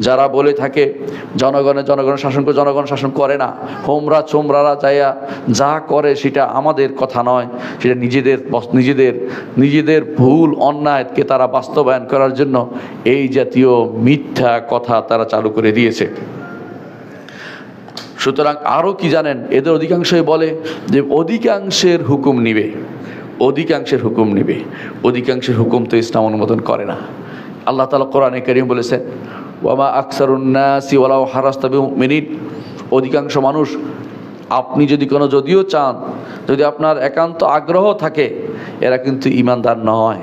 যারা বলে থাকে জনগণের জনগণ শাসন করে, জনগণ শাসন করে না। হোমরা চোমরারা যাইয়া যা করে সেটা আমাদের কথা নয়। সেটা নিজেদের নিজেদের নিজেদের ভুল, অন্যায়কে তারা বাস্তবায়ন করার জন্য এই জাতীয় মিথ্যা কথা তারা চালু করে দিয়েছে। সুতরাং আরও কি জানেন? এদের অধিকাংশই বলে যে অধিকাংশের হুকুম নিবে। অধিকাংশের হুকুম নিবে। অধিকাংশের হুকুম তো ইসলাম অনুমোদন করে না। আল্লাহ তালা কোরআনে করিম বলেছেন ওয়ামা আকসারুন্নাসি ওয়ালাও হারাস্তাবি মিনিট অধিকাংশ মানুষ, আপনি যদি কোনো যদিও চান, যদি আপনার একান্ত আগ্রহ থাকে, এরা কিন্তু ইমানদার নয়।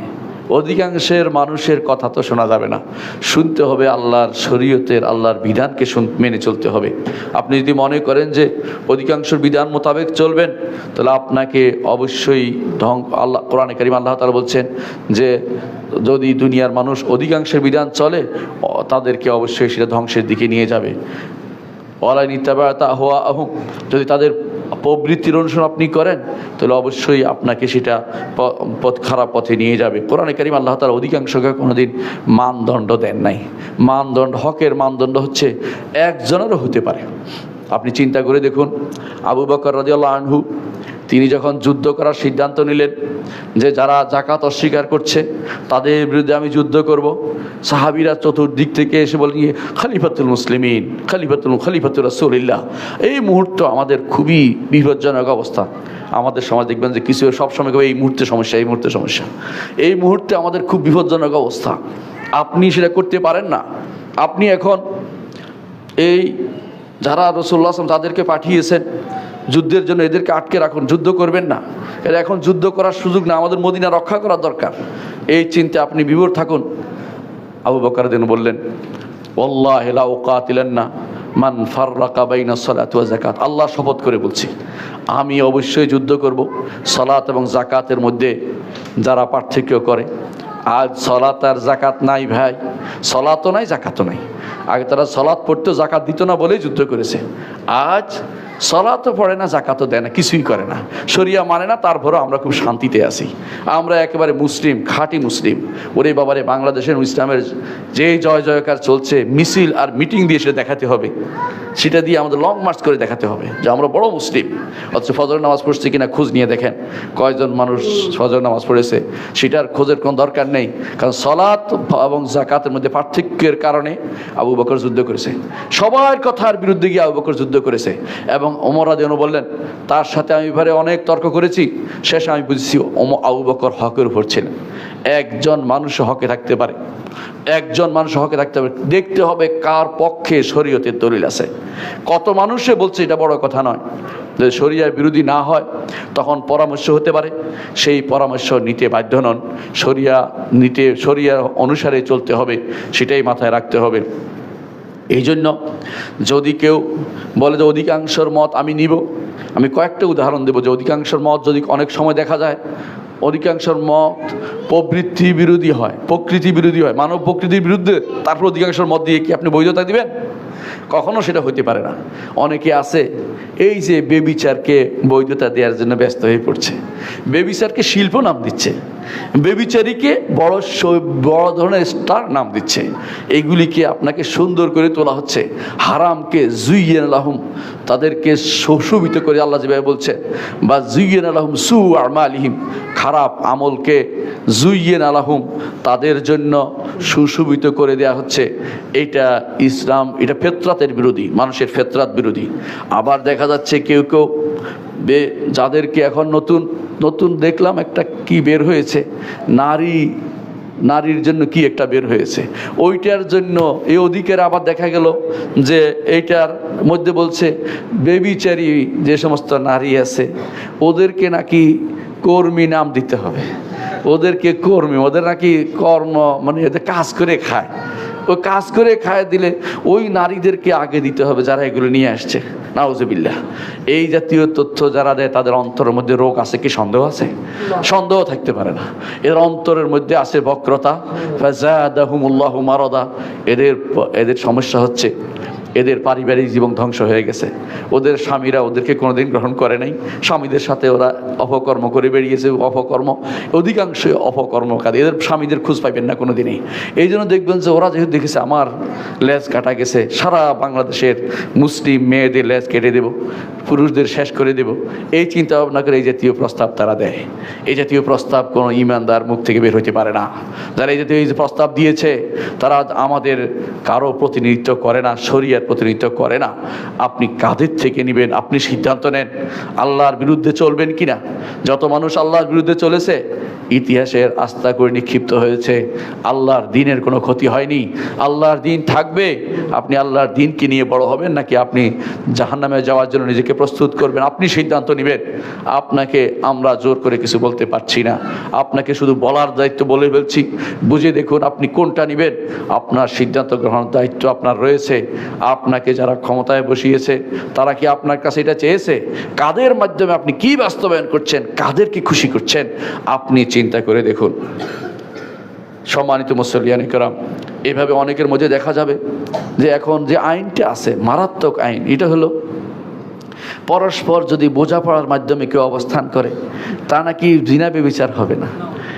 অধিকাংশের মানুষের কথা তো শোনা যাবে না। শুনতে হবে আল্লাহর শরীয়তের, আল্লাহর বিধানকে মেনে চলতে হবে। আপনি যদি মনে করেন যে অধিকাংশ বিধান মোতাবেক চলবেন, তাহলে আপনাকে অবশ্যই ঢং, আল্লাহ, কোরআনে করিম আল্লাহ তালা বলছেন যে যদি দুনিয়ার মানুষ অধিকাংশের বিধান চলে তাদেরকে অবশ্যই সেটা ধ্বংসের দিকে নিয়ে যাবে। ওয়ালাই নিত্যাবায়তা হওয়া আহুম যদি তাদের প্রবৃত্তির অনুসরণ আপনি করেন, তাহলে অবশ্যই আপনাকে সেটা পথ, খারাপ পথে নিয়ে যাবে। কোরআনে কারিম আল্লাহ তালা অধিকাংশকে কোনোদিন মানদণ্ড দেন নাই। মানদণ্ড, হকের মানদণ্ড হচ্ছে একজনেরও হতে পারে। আপনি চিন্তা করে দেখুন, আবু বকর রাজিউল্লাহ আনহু তিনি যখন যুদ্ধ করার সিদ্ধান্ত নিলেন যে যারা জাকাত অস্বীকার করছে, তাদের বিরুদ্ধে আমি যুদ্ধ করব, সাহাবিরা চতুর্দিক থেকে এসে বলেন "ইয়ে খালিফাতুল মুসলিমিন, খালিফাতুল খালিফাতুল রাসূলিল্লাহ। এই মুহূর্ত আমাদের খুবই বিপজ্জনক অবস্থা। আমাদের সমাজ দেখবেন যে কিছু সবসময় এই মুহূর্তে সমস্যা, এই মুহূর্তে সমস্যা। এই মুহূর্তে আমাদের খুব বিপজ্জনক অবস্থা। আপনি সেটা করতে পারেন না। আপনি এখন এই যারা রসুল্লাহ আসলাম তাদেরকে পাঠিয়েছেন যুদ্ধের জন্য এদেরকে আটকে রাখুন, যুদ্ধ করবেন না। এরা এখন যুদ্ধ করার সুযোগ না, আমাদের মদিনা রক্ষা করা দরকার। এই চিন্তা আপনি বিভোর থাকুন। আবু বকর বললেন ওল্লাহ লা উকাতিলেন না মান ফাররাকা বাইনা সালাত যাকাত। আল্লাহ শপথ করে বলছি, আমি অবশ্যই যুদ্ধ করব। সালাত এবং জাকাতের মধ্যে যারা পার্থক্য করে, আজ সলাত আর জাকাত নাই ভাই। সলাতও নাই জাকাতও নাই। আগে তারা সলাৎ পড়তো জাকাত দিত না বলেই যুদ্ধ করেছে। আজ সলাতও পড়ে না জাকাতও দেয় না, কিছুই করে না। শরিয়া মানে না, তারপরও আমরা খুব শান্তিতে আছি। আমরা একেবারে মুসলিম, খাঁটি মুসলিম। ওরে বাবারে, বাংলাদেশের ইসলামের যে জয় জয়কার চলছে, মিছিল আর মিটিং দিয়ে সেটা দেখাতে হবে। সেটা দিয়ে আমাদের লং মার্চ করে দেখাতে হবে যে আমরা বড় মুসলিম। অথচ ফজর নামাজ পড়ছে কিনা খোঁজ নিয়ে দেখেন। কয়জন মানুষ ফজর নামাজ পড়েছে, সেটার খোঁজের কোনো দরকার নেই। কারণ সলাৎ এবং জাকাতের মধ্যে পার্থক্যের কারণে আবু বকর যুদ্ধ করেছে। সবার কথার বিরুদ্ধে গিয়ে আবু বকর যুদ্ধ করেছে। এবং ওমর যেন বললেন, তার সাথে আমি এবারে অনেক তর্ক করেছি। শেষে আমি বুঝেছি ওম আবু বকর হকের উপর ছিলেন। একজন মানুষ হকে থাকতে পারে। একজন মানুষ হকে থাকতে পারে। দেখতে হবে কার পক্ষে শরীয়তের দলিল আছে। কত মানুষে বলছে এটা বড় কথা নয়। যদি শরিয়ার বিরোধী না হয়, তখন পরামর্শ হতে পারে। সেই পরামর্শ নিতে বাধ্য নন। শরিয়া নিতে শরিয়ার অনুসারে চলতে হবে। সেটাই মাথায় রাখতে হবে। এই জন্য যদি কেউ বলে যে অধিকাংশর মত আমি নিব, আমি কয়েকটা উদাহরণ দেব যে অধিকাংশর মত যদি অনেক সময় দেখা যায়, অধিকাংশর মত প্রবৃত্তি বিরোধী হয়, প্রকৃতি বিরোধী হয়, মানব প্রকৃতির বিরুদ্ধে, তারপর অধিকাংশর মত দিয়ে কি আপনি বৈধতা দিবেন? কখনো সেটা হতে পারে না। অনেকে আছে, এই যে বেবিচারকে বৈধতা দেওয়ার জন্য ব্যস্ত হয়ে পড়ছে। বেবিচারকে শিল্প নাম দিচ্ছে। বেবিচারীকে বড় বড় ধরনের স্টার নাম দিচ্ছে। এগুলিকে আপনাকে সুন্দর করে তোলা হচ্ছে। হারামকে জুইয়েন আলাহুম তাদেরকে সুশোভিত করে আল্লাহ যেভাবে বলছে বা জুইয়েন আলাহুম সু আমা আলিহিম খারাপ আমলকে জুইয়েন আলাহুম তাদের জন্য সুশোভিত করে দেয়া হচ্ছে। এটা ইসলাম, এটা ফেতরাতের বিরোধী, মানুষের ফেতরাত বিরোধী। আবার দেখা যাচ্ছে কেউ কেউ বে, যাদেরকে এখন নতুন নতুন দেখলাম একটা কি বের হয়েছে। নারী, নারীর জন্য কি একটা বের হয়েছে। ওইটার জন্য এই অধিকার আবার দেখা গেল যে এইটার মধ্যে বলছে, বেবিচারি যে সমস্ত নারী আছে, ওদেরকে নাকি কর্মী নাম দিতে হবে। ওদেরকে কর্মী, ওদের নাকি কর্ম মানে এদের কাজ করে খায়। ও কাজ করে খায় দিলে ওই নারীদেরকে আগে দিতে হবে যারা এগুলো নিয়ে আসছে। নাউজুবিল্লাহ। এই জাতীয় তথ্য যারা দেয়, তাদের অন্তরের মধ্যে রোগ আছে কি সন্দেহ আছে? সন্দেহ থাকতে পারে না। এদের অন্তরের মধ্যে আছে বক্রতা। মারদা। এদের এদের সমস্যা হচ্ছে এদের পারিবারিক জীবন ধ্বংস হয়ে গেছে। ওদের স্বামীরা ওদেরকে কোনোদিন গ্রহণ করে নাই। স্বামীদের সাথে ওরা অপকর্ম করে বেরিয়েছে অপকর্ম। অধিকাংশই অপকর্ম কাজ এদের স্বামীদের খোঁজ পাইবেন না কোনো দিনই এই জন্য দেখবেন যে ওরা যেহেতু দেখেছে আমার লেজ কাটা গেছে, সারা বাংলাদেশের মুসলিম মেয়েদের লেজ কেটে দেব, পুরুষদের শেষ করে দেব। এই চিন্তা ভাবনা করে এই জাতীয় প্রস্তাব তারা দেয়। এই জাতীয় প্রস্তাব কোনো ইমানদার মুখ থেকে বের হতে পারে না। যারা এই জাতীয় এই প্রস্তাব দিয়েছে, তারা আমাদের কারও প্রতিনিধিত্ব করে না শরিয়ার প্রতিনিধিত্ব করে না। আপনি কাদের থেকে নেবেন? আপনি সিদ্ধান্ত নেন। আল্লাহর বিরুদ্ধে চলবেন কি না যত মানুষ আল্লাহর বিরুদ্ধে চলেছে, ইতিহাসের আস্থা করে নিক্ষিপ্ত হয়েছে। আল্লাহর দিনের কোনো ক্ষতি হয়নি। আল্লাহর দিন থাকবে। আপনি আল্লাহর দিনকে নিয়ে বড় হবেন নাকি আপনি জাহান্নামে যাওয়ার জন্য নিজেকে প্রস্তুত করবেন? আপনি সিদ্ধান্ত নেবেন। আপনাকে আমরা জোর করে কিছু বলতে পারছি না। আপনাকে শুধু বলার দায়িত্ব বলে বলছি বুঝে দেখুন আপনি কোনটা নেবেন। আপনার সিদ্ধান্ত গ্রহণের দায়িত্ব আপনার রয়েছে। আপনাকে যারা ক্ষমতায় বসিয়েছে, তারা কি আপনার কাছে এটা চেয়েছে? কাদের মাধ্যমে আপনি কি বাস্তবায়ন করছেন? কাদেরকে খুশি করছেন? আপনি চিন্তা করে দেখুন। সম্মানিত মুসলিয়ান করাম এভাবে অনেকের মধ্যে দেখা যাবে যে এখন যে আইনটা আছে, মারাত্মক আইন, এটা হলো পরস্পর যদি বোঝাপড়ার মাধ্যমে কেউ অবস্থান করে, তা নাকি জিনাবে বিচার হবে না।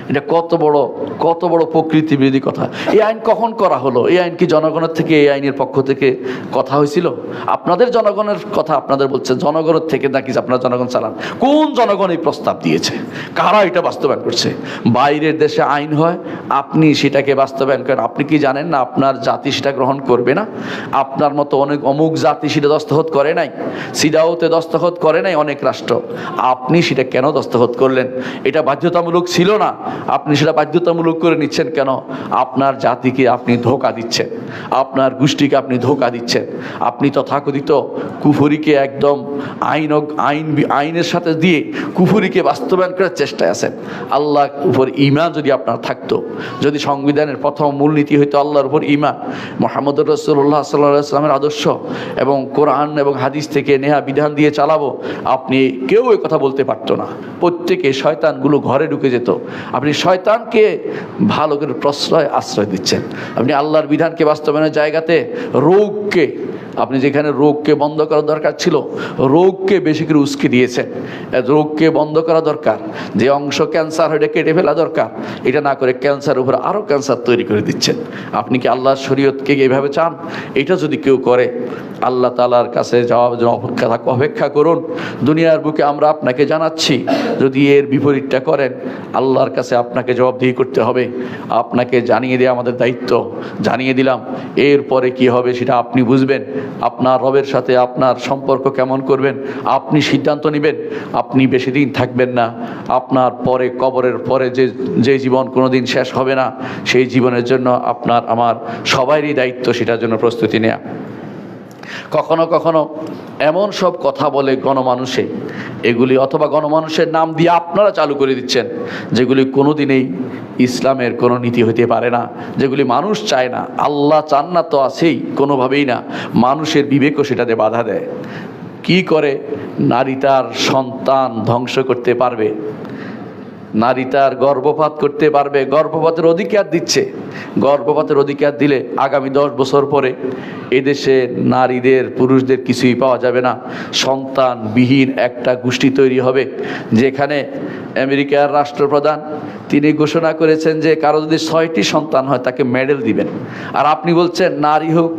এটা কত বড় কত বড় প্রকৃতি বিরোধী কথা। এই আইন কখন করা হলো? এই আইন কি জনগণের থেকে, এই আইনের পক্ষ থেকে কথা হয়েছিল? আপনাদের জনগণের কথা আপনাদের বলছেন জনগণের থেকে নাকি আপনার জনগণ চালান? কোন জনগণ এই প্রস্তাব দিয়েছে? কারা এটা বাস্তবায়ন করছে? বাইরের দেশে আইন হয়, আপনি সেটাকে বাস্তবায়ন করেন। আপনি কি জানেন না, আপনার জাতি সেটা গ্রহণ করবে না? আপনার মতো অনেক, অমুক জাতি সেটা দস্তখত করে নাই? সিডাওতে দস্তখত করে নাই অনেক রাষ্ট্র। আপনি সেটা কেন দস্তখত করলেন? এটা বাধ্যতামূলক ছিল না? আপনি সেটা বাধ্যতামূলক করে নিচ্ছেন কেন? আপনার জাতিকে আপনি ধোকা দিচ্ছেন। আপনার গোষ্ঠীকে আপনি ধোকা দিচ্ছেন। আপনি তথাকথিত কুফরিকে একদম আইন আইন আইনের সাথে দিয়ে কুফরিকে বাস্তবায়ন করার চেষ্টায় আছেন। আল্লাহ উপর ইমান যদি আপনার থাকতো, যদি সংবিধানের প্রথম মূলনীতি হইতো আল্লাহর উপর ইমান মোহাম্মদ রসুল্লাহ সাল্লাহ আদর্শ এবং কোরআন এবং হাদিস থেকে নেহা বিধান দিয়ে চালাবো, আপনি কেউ এ কথা বলতে পারতো না। প্রত্যেকে শয়তানগুলো ঘরে ঢুকে যেত। আপনি শয়তানকে ভালো করে প্রশ্রয় আশ্রয় দিচ্ছেন। আপনি আল্লাহর বিধানকে বাস্তবায়নের জায়গাতে রোগকে আপনি যেখানে রোগকে বন্ধ করা দরকার ছিল, রোগকে বেশি করে উস্কে দিয়েছেন। রোগকে বন্ধ করা দরকার, যে অংশ ক্যান্সার হয়ে কেটে ফেলা দরকার, এটা না করে ক্যান্সার উপরে আরও ক্যান্সার তৈরি করে দিচ্ছেন। আপনি কি আল্লাহর শরীয়তকে এভাবে চান? এটা যদি কেউ করে, আল্লাহ তালার কাছে যাওয়ার জন্য অপেক্ষা করুন। দুনিয়ার বুকে আমরা আপনাকে জানাচ্ছি, যদি এর বিপরীতটা করেন, আল্লাহর কাছে আপনাকে জবাবদিহি করতে হবে। আপনাকে জানিয়ে দেওয়া আমাদের দায়িত্ব। জানিয়ে দিলাম, এরপরে কি হবে সেটা আপনি বুঝবেন। আপনার রবের সাথে আপনার সম্পর্ক কেমন করবেন? আপনি সিদ্ধান্ত নেবেন, আপনি বেশি দিন থাকবেন না। আপনার পরে, কবরের পরে যে যে জীবন কোনো দিন শেষ হবে না, সেই জীবনের জন্য আপনার, আমার সবারই দায়িত্ব সেটার জন্য প্রস্তুতি নেওয়া কখনো কখনো এমন সব কথা বলে গণমানুষে, এগুলি অথবা গণমানুষের নাম দিয়ে আপনারা চালু করে দিচ্ছেন, যেগুলি কোনো দিনেই ইসলামের কোনো নীতি হতে পারে না, যেগুলি মানুষ চায় না, আল্লাহ চান না তো আছেই, কোনোভাবেই না, মানুষের বিবেকও সেটাতে বাধা দেয়। কি করে নারী তার সন্তান ধ্বংস করতে পারবে? নারী তার গর্ভপাত করতে পারবে, গর্ভপাতের অধিকার দিচ্ছে। গর্ভপাতের অধিকার দিলে আগামী দশ বছর পরে এদেশে নারীদের, পুরুষদের কিছুই পাওয়া যাবে না। সন্তানবিহীন একটা গোষ্ঠী তৈরি হবে, যেখানে আমেরিকার রাষ্ট্রপ্রধান তিনি ঘোষণা করেছেন যে কারও যদি ছয়টি সন্তান হয় তাকে মেডেল দিবেন। আর আপনি বলছেন, নারী হোক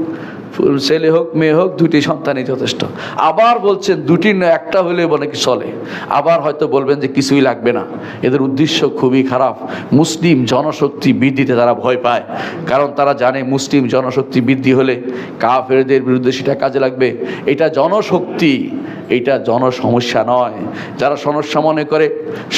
ছেলে হোক, মেয়ে হোক, দুটি সন্তানই যথেষ্ট। আবার বলছেন দুটি না, একটা হলে মনে কি চলে। আবার হয়তো বলবেন যে কিছুই লাগবে না। এদের উদ্দেশ্য খুবই খারাপ। মুসলিম জনশক্তি বৃদ্ধিতে তারা ভয় পায়। কারণ তারা জানে মুসলিম জনশক্তি বৃদ্ধি হলে কাফেরদের বিরুদ্ধে সেটা কাজে লাগবে। এটা জনশক্তি। এটা জনসমস্যা নয়। যারা সমস্যা মনে করে,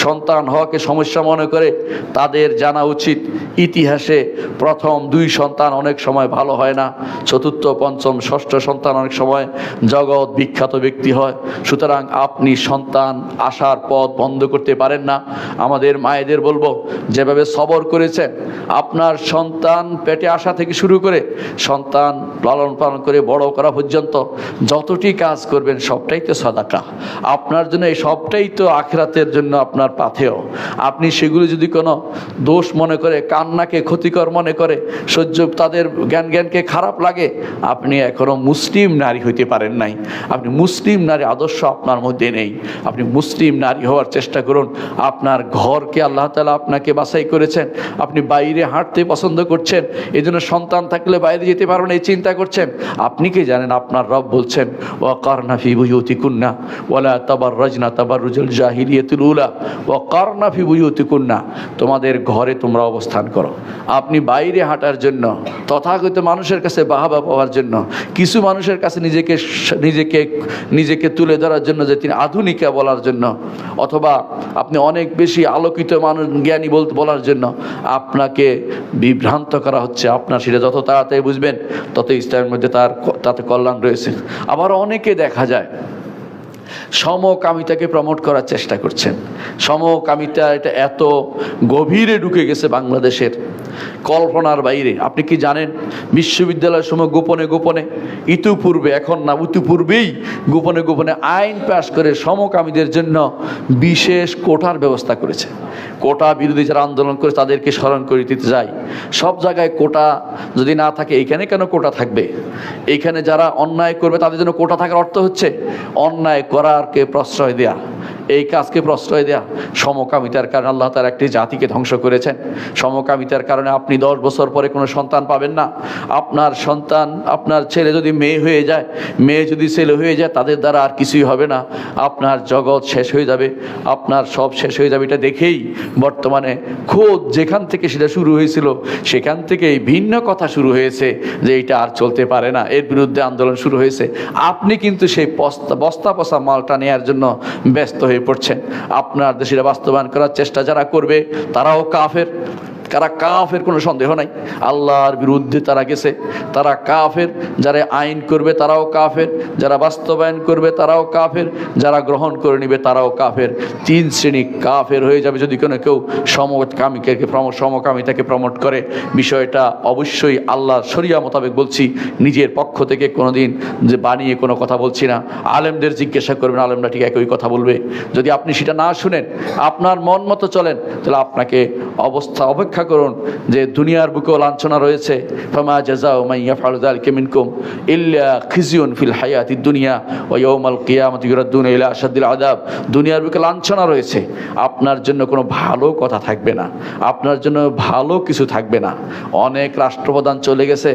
সন্তান হওয়াকে সমস্যা মনে করে, তাদের জানা উচিত ইতিহাসে প্রথম দুই সন্তান অনেক সময় ভালো হয় না, চতুর্থ, পঞ্চম, ষষ্ঠ সন্তান অনেক সময় জগৎ বিখ্যাত ব্যক্তি হয়। সুতরাং আপনি সন্তান আসার পথ বন্ধ করতে পারেন না। আমাদের মায়েদের বলব, যেভাবে সবর করেছেন, আপনার সন্তান পেটে আসা থেকে শুরু করে সন্তান লালন পালন করে বড় করা পর্যন্ত যতটি কাজ করবেন সবটাই তো সদাকা। আপনার জন্য এই সবটাই তো আখরাতের জন্য আপনার পাথেয়। আপনি সেগুলো যদি কোনো দোষ মনে করে, কান্নাকে ক্ষতিকর মনে করে, সহ্য তাদের জ্ঞান, জ্ঞানকে খারাপ লাগে, আপনি এখনও মুসলিম নারী হইতে পারেন নাই। আপনি মুসলিম নারী আদর্শ আপনার মধ্যে নেই। আপনি মুসলিম নারী হওয়ার চেষ্টা করুন। আপনার ঘরকে আল্লাহ তালা আপনাকে বাছাই করেছেন। আপনি বাইরে হাঁটতে পছন্দ করছেন। এই জন্য সন্তান থাকলে বাইরে যেতে পারবেন, এই চিন্তা করছেন। আপনি কি জানেন, আপনার রব বলছেন ও কারনাফি বুয়ুতি কুন্না ওলা তাবার রজনা তাবার রুজুল জাহিরিয়তুল উলা ও তোমাদের ঘরে তোমরা অবস্থান করো। আপনি বাইরে হাঁটার জন্য তথাগত মানুষের কাছে বাহাবা পাওয়ার জন্য, কিছু মানুষের কাছে নিজেকে নিজেকে নিজেকে তুলে ধরার জন্য যে তিনি আধুনিকা বলার জন্য, অথবা আপনি অনেক বেশি আলোকিত মানুষ, জ্ঞানী বলতে বলার জন্য, আপনাকে বিভ্রান্ত করা হচ্ছে আপনার, সেটা যত তাড়াতাড়ি বুঝবেন, তত ইসলামের মধ্যে তার তাতে কল্যাণ রয়েছে। আবার অনেকে দেখা যায় সমকামিতাকে প্রমোট করার চেষ্টা করছেন। সমকামিতা এটা এত গভীরে ঢুকে গেছে বাংলাদেশের কল্পনার বাইরে। আপনি কি জানেন বিশ্ববিদ্যালয়ের সময় গোপনে গোপনে, ইতিপূর্বে, এখন না, ইতিপূর্বেই গোপনে গোপনে আইন পাশ করে সমকামীদের জন্য বিশেষ কোটার ব্যবস্থা করেছে। কোটা বিরোধী যারা আন্দোলন করে তাদেরকে স্মরণ করে দিতে যায় সব জায়গায় কোটা যদি না থাকে, এইখানে কেন কোটা থাকবে? এইখানে যারা অন্যায় করবে তাদের জন্য কোটা থাকার অর্থ হচ্ছে অন্যায় করারকে প্রশ্রয় দেয়া? এই কাজকে প্রশ্রয় দেয়া। সমকামিতার কারণে আল্লাহ তার একটি জাতিকে ধ্বংস করেছেন। সমকামিতার কারণে আপনি দশ বছর পরে কোনো সন্তান পাবেন না। আপনার সন্তান, আপনার ছেলে যদি মেয়ে হয়ে যায়, মেয়ে যদি ছেলে হয়ে যায়, তাদের দ্বারা আর কিছুই হবে না। আপনার জগৎ শেষ হয়ে যাবে। আপনার সব শেষ হয়ে যাবে এটা দেখেই বর্তমানে খোদ যেখান থেকে সেটা শুরু হয়েছিল, সেখান থেকেই ভিন্ন কথা শুরু হয়েছে যে এটা আর চলতে পারে না। এর বিরুদ্ধে আন্দোলন শুরু হয়েছে। আপনি কিন্তু সেই বস্তা বস্তা পচা মালটা নেওয়ার জন্য ব্যস্ত হয়ে পড়ছেন আপনার দেশের বাস্তবায়ন করার চেষ্টা যারা করবে তারাও কাফের। কারা কাফের, কোনো সন্দেহ নাই। আল্লাহর বিরুদ্ধে তারা গেছে। তারা কাফের, যারা আইন করবে তারাও কাফের, যারা বাস্তবায়ন করবে তারাও কাফের, যারা গ্রহণ করে নেবে তারাও কাফের। তিন শ্রেণি কাফের হয়ে যাবে যদি কোনো কেউ সমকামিকে সমকামিতাকে প্রমোট করে। বিষয়টা অবশ্যই আল্লাহর শরিয়া মোতাবেক বলছি। নিজের পক্ষ থেকে কোনোদিন যে বানিয়ে কোনো কথা বলছি না। আলেমদের জিজ্ঞাসা করবেন, আলেমরা ঠিক একই কথা বলবে। যদি আপনি সেটা না শুনেন, আপনার মন মতো চলেন, তাহলে আপনাকে অবস্থা অপেক্ষা করুন যে দুনিয়ার বুকেও লাঞ্ছনা রয়েছে। ফামা জাজা মাইয়া ফালুদাল কেমিনকুম ইল্লা খিজিউন ফিল হায়াতি দুনিয়া ও ইয়ৌমাল কিয়ামত ইউরাদ্দুন ইলা আসাদ্দিল আদাব দুনিয়ার বুকে লাঞ্ছনা রয়েছে। আপনার জন্য কোনো ভালো কথা থাকবে না। আপনার জন্য ভালো কিছু থাকবে না। অনেক রাষ্ট্রপ্রধান চলে গেছে।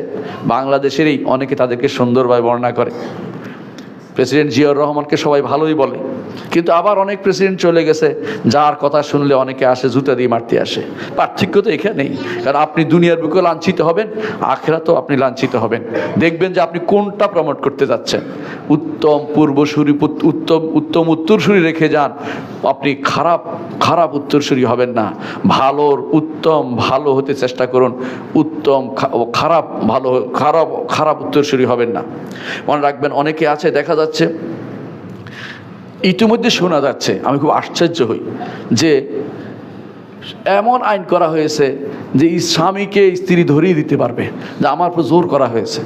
বাংলাদেশেরই অনেকে তাদেরকে সুন্দরভাবে বর্ণনা করে। প্রেসিডেন্ট জিয়াউর রহমানকে সবাই ভালোই বলে। কিন্তু আবার অনেক প্রেসিডেন্ট চলে গেছে, যার কথা শুনলে অনেকে আসে, জুতা দিয়ে মারতে আসে। পার্থক্য তো এখানেই, কারণ আপনি দুনিয়ার বুকে লাঞ্ছিত হবেন আখেরা তো আপনি লাঞ্ছিত হবেন। দেখবেন যে আপনি কোনটা প্রমোট করতে যাচ্ছেন। উত্তম পূর্বসূরি উত্তম উত্তম উত্তরসূরি রেখে যান, আপনি খারাপ খারাপ উত্তরসূরি হবেন না। ভালোর উত্তম, ভালো হতে চেষ্টা করুন, উত্তম খারাপ, ভালো, খারাপ খারাপ উত্তরসূরি হবেন না। মনে রাখবেন, অনেকে আছে, দেখা যাচ্ছে ইতিমধ্যে শোনা যাচ্ছে আমি খুব আশ্চর্য হই যে এমন আইন করা হয়েছে যে স্বামীকে স্ত্রী ধরিয়ে দিতে পারবে, যে আমার উপর জোর করা হয়েছে।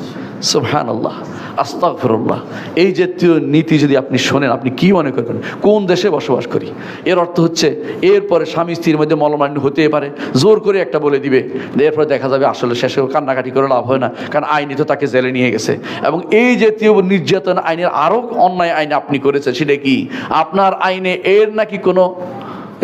সুবহান আল্লাহ আস্তাগফিরুল্লাহ। এই জাতীয় নীতি যদি আপনি শোনেন, আপনি কি মনে করবেন? কোন দেশে বসবাস করি? এর অর্থ হচ্ছে, এরপরে স্বামী স্ত্রীর মধ্যে মলমান্য হতে পারে, জোর করে একটা বলে দিবে এরপরে দেখা যাবে আসলে শেষে কান্নাকাটি করে লাভ হয় না, কারণ আইনি তো তাকে জেলে নিয়ে গেছে। এবং এই জাতীয় নির্যাতন আইনের আরও অন্যায় আইন আপনি করেছেন, সেটা কি? আপনার আইনে এর নাকি কোনো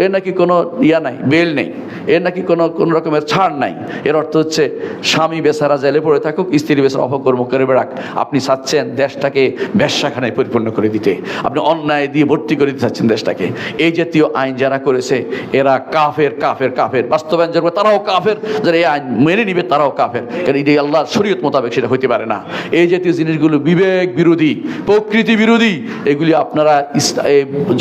এর নাকি কোনো ইয়া নাই, বেল নেই এর নাকি কোনো কোনো রকমের ছাড় নাই। এর অর্থ হচ্ছে, স্বামী বেচারা জেলে পড়ে থাকুক, স্ত্রী বেচারা অপকর্ম করে বেড়াক। আপনি চাচ্ছেন দেশটাকে ব্যবসাখানায় পরিপূর্ণ করে দিতে। আপনি অন্যায় দিয়ে ভর্তি করে দিতে চাচ্ছেন দেশটাকে। এই জাতীয় আইন যারা করেছে, এরা কাফের কাফের কাফের। বাস্তবায়ন যারা তারাও কাফের। যারা এই আইন মেনে নিবে, তারাও কাফের। কারণ এটি আল্লাহর শরীয়ত মোতাবেক সেটা হইতে পারে না। এই জাতীয় জিনিসগুলো বিবেক বিরোধী, প্রকৃতি বিরোধী। এগুলি আপনারা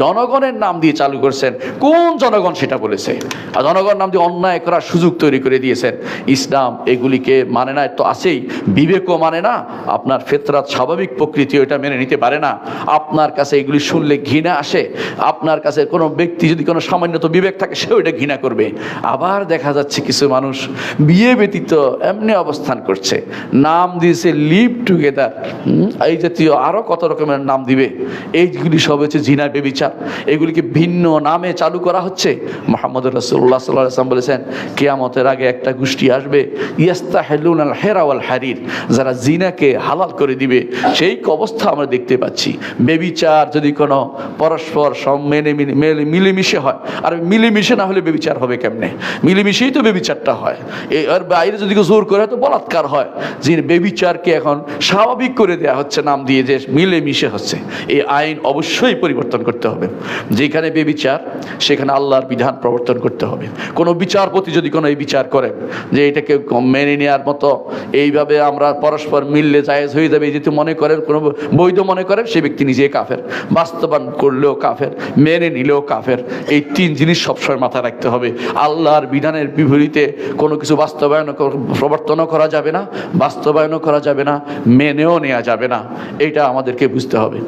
জনগণের নাম দিয়ে চালু করছেন। কোন জনগণ সেটা বলেছে? আর জনগণ নাম দিয়ে অন্যায় করার সুযোগ তৈরি করে দিয়েছেন। ইসলাম এগুলিকে মানে না, তো আছেই। বিবেকও মানে না, আপনার ফেতরাত স্বাভাবিক প্রকৃতি ওটা মেনে নিতে পারে না। আপনার কাছে এগুলি শুনলে ঘৃণা আসে। আপনার কাছে কোনো ব্যক্তি যদি কোনো সামান্য তো বিবেক থাকে সেও এটা ঘৃণা করবে। আবার দেখা যাচ্ছে কিছু মানুষ বিয়ে ব্যতীত এমনি অবস্থান করছে। নাম দিয়েছে লিভ টুগেদার। এই জাতীয় আরও কত রকমের নাম দিবে? এইগুলি সব হচ্ছে জিনা বেবিচার। এগুলিকে ভিন্ন নামে চালু করা হচ্ছে? মোহাম্মদ রসুল্লাহ সাল্লাহ আসলাম বলেছেন, কেয়ামতের আগে একটা গোষ্ঠী আসবে ইয়াস্তা হেলুন আল হেরাওয়াল হারির, যারা জিনাকে হালাল করে দিবে, সেই অবস্থা আমরা দেখতে পাচ্ছি। বেবিচার যদি কোনো পরস্পর সব মেনে মিলে মিলেমিশে হয়, আর মিলেমিশে না হলে বেবিচার হবে কেমনে? মিলেমিশেই তো বেবিচারটা হয়। এই আর বাইরে যদি জোর করে তো বলাৎকার হয়। যে বেবিচারকে এখন স্বাভাবিক করে দেওয়া হচ্ছে, নাম দিয়ে যে মিলেমিশে হচ্ছে, এই আইন অবশ্যই পরিবর্তন করতে হবে। যেখানে বেবিচার সেখানে আল্লাহর বিধান প্রবর্তন করতে হবে। কোনো বিচারপতি যদি কোনো এই বিচার করেন যে এটাকে মেনে নেওয়ার মতো, এইভাবে আমরা পরস্পর মিললে জায়েজ হয়ে যাবে যদি মনে করেন, কোনো বৈধ মনে করেন, সে ব্যক্তি নিজে কাফের। বাস্তবায়ন করলেও কাফের, মেনে নিলেও কাফের। এই তিন জিনিস সবসময় মাথায় রাখতে হবে। আল্লাহর বিধানের বিপরীতে কোনো কিছু বাস্তবায়ন প্রবর্তনও করা যাবে না, বাস্তবায়নও করা যাবে না, মেনেও নেওয়া যাবে না। এটা আমাদেরকে বুঝতে হবে।